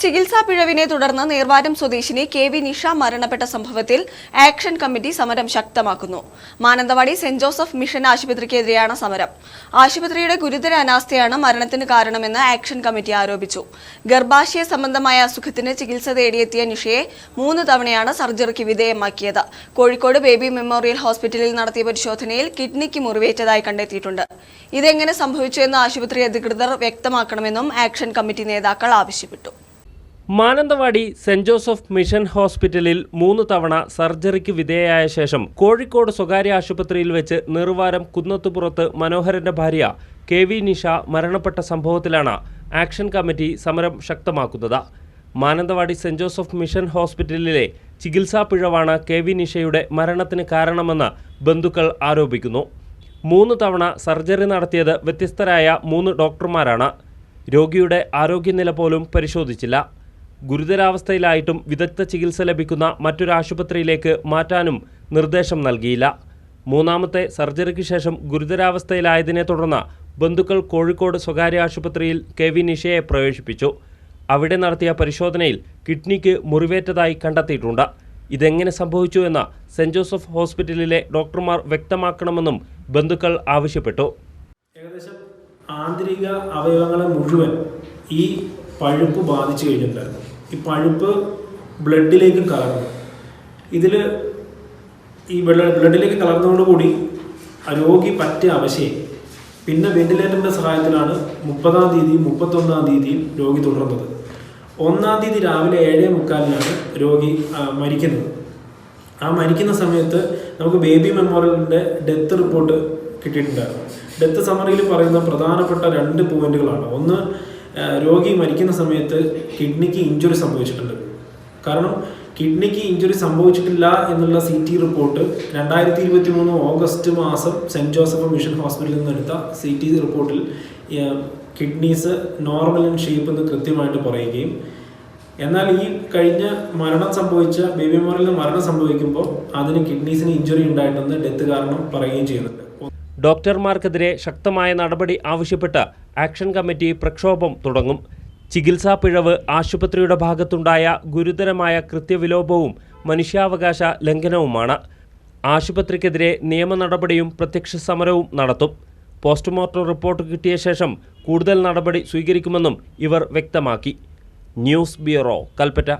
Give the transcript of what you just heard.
ചികിത്സാ പിഴവിനെ തുടർന്ന് നേർവാരം സ്വദേശിനി കെ വി നിഷ മരണപ്പെട്ട സംഭവത്തിൽ ആക്ഷൻ കമ്മിറ്റി സമരം ശക്തമാക്കുന്നു. മാനന്തവാടി സെന്റ് ജോസഫ് മിഷൻ ആശുപത്രിക്കെതിരെയാണ് സമരം. ആശുപത്രിയുടെ ഗുരുതര അനാസ്ഥയാണ് മരണത്തിന് കാരണമെന്ന് ആക്ഷൻ കമ്മിറ്റി ആരോപിച്ചു. ഗർഭാശയ സംബന്ധമായ അസുഖത്തിന് ചികിത്സ തേടിയെത്തിയ നിഷയെ മൂന്ന് തവണയാണ് സർജറിക്ക് വിധേയമാക്കിയത്. കോഴിക്കോട് ബേബി മെമ്മോറിയൽ ഹോസ്പിറ്റലിൽ നടത്തിയ പരിശോധനയിൽ കിഡ്നിക്ക് മുറിവേറ്റതായി കണ്ടെത്തിയിട്ടുണ്ട്. ഇതെങ്ങനെ സംഭവിച്ചു എന്ന് ആശുപത്രി അധികൃതർ വ്യക്തമാക്കണമെന്നും ആക്ഷൻ കമ്മിറ്റി നേതാക്കൾ ആവശ്യപ്പെട്ടു. മാനന്തവാടി സെന്റ് ജോസഫ് മിഷൻ ഹോസ്പിറ്റലിൽ മൂന്ന് തവണ സർജറിക്ക് വിധേയയായ ശേഷം കോഴിക്കോട് സ്വകാര്യ ആശുപത്രിയിൽ വെച്ച് നിർവാരം കുന്നത്തുപുറത്ത് മനോഹരന്റെ ഭാര്യ കെ വി നിഷ മരണപ്പെട്ട സംഭവത്തിലാണ് ആക്ഷൻ കമ്മിറ്റി സമരം ശക്തമാക്കുന്നത്. മാനന്തവാടി സെന്റ് ജോസഫ് മിഷൻ ഹോസ്പിറ്റലിലെ ചികിത്സാ പിഴവാണ് കെ വി നിഷയുടെ മരണത്തിന് കാരണമെന്ന് ബന്ധുക്കൾ ആരോപിക്കുന്നു. മൂന്ന് തവണ സർജറി നടത്തിയത് വ്യത്യസ്തരായ മൂന്ന് ഡോക്ടർമാരാണ്. രോഗിയുടെ ആരോഗ്യനില പോലും പരിശോധിച്ചില്ല. ഗുരുതരാവസ്ഥയിലായിട്ടും വിദഗ്ധ ചികിത്സ ലഭിക്കുന്ന മറ്റൊരു ആശുപത്രിയിലേക്ക് മാറ്റാനും നിർദ്ദേശം നൽകിയില്ല. മൂന്നാമത്തെ സർജറിക്ക് ശേഷം ഗുരുതരാവസ്ഥയിലായതിനെ തുടർന്ന് ബന്ധുക്കൾ കോഴിക്കോട് സ്വകാര്യ ആശുപത്രിയിൽ കെ വി നിഷയെ പ്രവേശിപ്പിച്ചു. അവിടെ നടത്തിയ പരിശോധനയിൽ കിഡ്നിക്ക് മുറിവേറ്റതായി കണ്ടെത്തിയിട്ടുണ്ട്. ഇതെങ്ങനെ സംഭവിച്ചു സെന്റ് ജോസഫ് ഹോസ്പിറ്റലിലെ ഡോക്ടർമാർ വ്യക്തമാക്കണമെന്നും ബന്ധുക്കൾ ആവശ്യപ്പെട്ടു. ഏകദേശം ആന്തരിക അവയവങ്ങളെ മുഴുവൻ ഈ പഴുപ്പ് ബാധിച്ചു കഴിഞ്ഞിട്ടുണ്ടായിരുന്നു. ഈ പഴുപ്പ് ബ്ലഡിലേക്ക് കലർന്നു. ഇതിൽ ഈ ബ്ലഡിലേക്ക് കലർന്നതോടുകൂടി രോഗി പറ്റ അവശയം പിന്നെ വെന്റിലേറ്ററിന്റെ സഹായത്തിലാണ് മുപ്പതാം തീയതിയും മുപ്പത്തൊന്നാം തീയതിയും രോഗി തുടർന്നത്. ഒന്നാം തീയതി രാവിലെ ഏഴേ മുക്കാലിനാണ് രോഗി മരിക്കുന്നത്. ആ മരിക്കുന്ന സമയത്ത് നമുക്ക് ബേബി മെമ്മോറിയലിന്റെ ഡെത്ത് റിപ്പോർട്ട് കിട്ടിയിട്ടുണ്ടായിരുന്നു. ഡെത്ത് സമറിയിൽ പറയുന്ന പ്രധാനപ്പെട്ട രണ്ട് പോയിന്റുകളാണ്. ഒന്ന് രോഗി മരിക്കുന്ന സമയത്ത് കിഡ്നിക്ക് ഇഞ്ചുറി സംഭവിച്ചിട്ടുണ്ട്. കാരണം കിഡ്നിക്ക് ഇഞ്ചുറി സംഭവിച്ചിട്ടില്ല എന്നുള്ള സി ടി റിപ്പോർട്ട് രണ്ടായിരത്തി ഇരുപത്തി മൂന്ന് ഓഗസ്റ്റ് മാസം സെന്റ് ജോസഫ് മിഷൻ ഹോസ്പിറ്റലിൽ നിന്ന് എടുത്ത സി ടി റിപ്പോർട്ടിൽ കിഡ്നീസ് നോർമൽ ഇൻ ഷേപ്പ് എന്ന് കൃത്യമായിട്ട് പറയുകയും എന്നാൽ ഈ കഴിഞ്ഞ മരണം സംഭവിച്ച ബേബി മോറിൽ മരണം സംഭവിക്കുമ്പോൾ അതിന് കിഡ്നീസിന് ഇഞ്ചുറി ഉണ്ടായിട്ടെന്ന് ഡെത്ത് കാരണം പറയുകയും ചെയ്യുന്നുണ്ട്. ഡോക്ടർമാർക്കെതിരെ ശക്തമായ നടപടി ആവശ്യപ്പെട്ട് ആക്ഷൻ കമ്മിറ്റി പ്രക്ഷോഭം തുടങ്ങും. ചികിത്സാ പിഴവ് ആശുപത്രിയുടെ ഭാഗത്തുണ്ടായ ഗുരുതരമായ കൃത്യവിലോപവും മനുഷ്യാവകാശ ലംഘനവുമാണ്. ആശുപത്രിക്കെതിരെ നിയമ നടപടിയും പ്രത്യക്ഷ സമരവും നടത്തും. പോസ്റ്റ്മോർട്ടം റിപ്പോർട്ട് കിട്ടിയ ശേഷം കൂടുതൽ നടപടി സ്വീകരിക്കുമെന്നും ഇവർ വ്യക്തമാക്കി. News bureau Kalpetta.